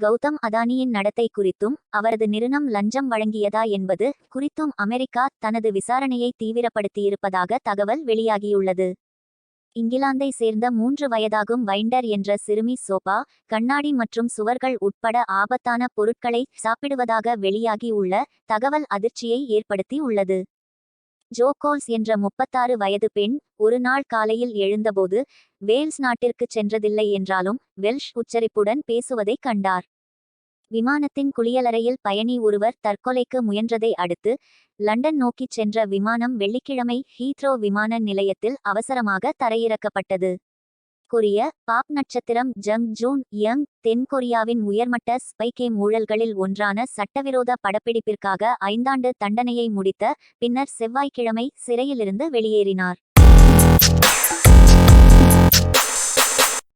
கௌதம் அதானியின் நடத்தை குறித்தும் அவரது நிறுவனம் லஞ்சம் வழங்கியதா என்பது குறித்தும் அமெரிக்கா தனது விசாரணையை தீவிரப்படுத்தியிருப்பதாக தகவல் வெளியாகியுள்ளது. இங்கிலாந்தை சேர்ந்த மூன்று வயதாகும் வைண்டர் என்ற சிறுமி சோபா கண்ணாடி மற்றும் சுவர்கள் உட்பட ஆபத்தான பொருட்களை சாப்பிடுவதாக வெளியாகி உள்ள தகவல் அதிர்ச்சியை ஏற்படுத்தி உள்ளது ஜோகோல்ஸ் என்ற முப்பத்தாறு வயது பெண் ஒரு நாள் காலையில் எழுந்தபோது வேல்ஸ் நாட்டிற்கு சென்றதில்லை என்றாலும் வெல்ஷ் உச்சரிப்புடன் பேசுவதைக் கண்டார். விமானத்தின் குளியலறையில் பயணி ஒருவர் தற்கொலைக்கு முயன்றதை அடுத்து லண்டன் நோக்கிச் சென்ற விமானம் வெள்ளிக்கிழமை ஹீத்ரோ விமான நிலையத்தில் அவசரமாக தரையிறக்கப்பட்டது. கொரிய பாப் நட்சத்திரம் ஜங் ஜூன் யங் தென்கொரியாவின் உயர்மட்ட ஸ்பைகேம் ஊழல்களில் ஒன்றான சட்டவிரோத படப்பிடிப்பிற்காக ஐந்தாண்டு தண்டனையை முடித்த பின்னர் செவ்வாய்க்கிழமை சிறையிலிருந்து வெளியேறினார்.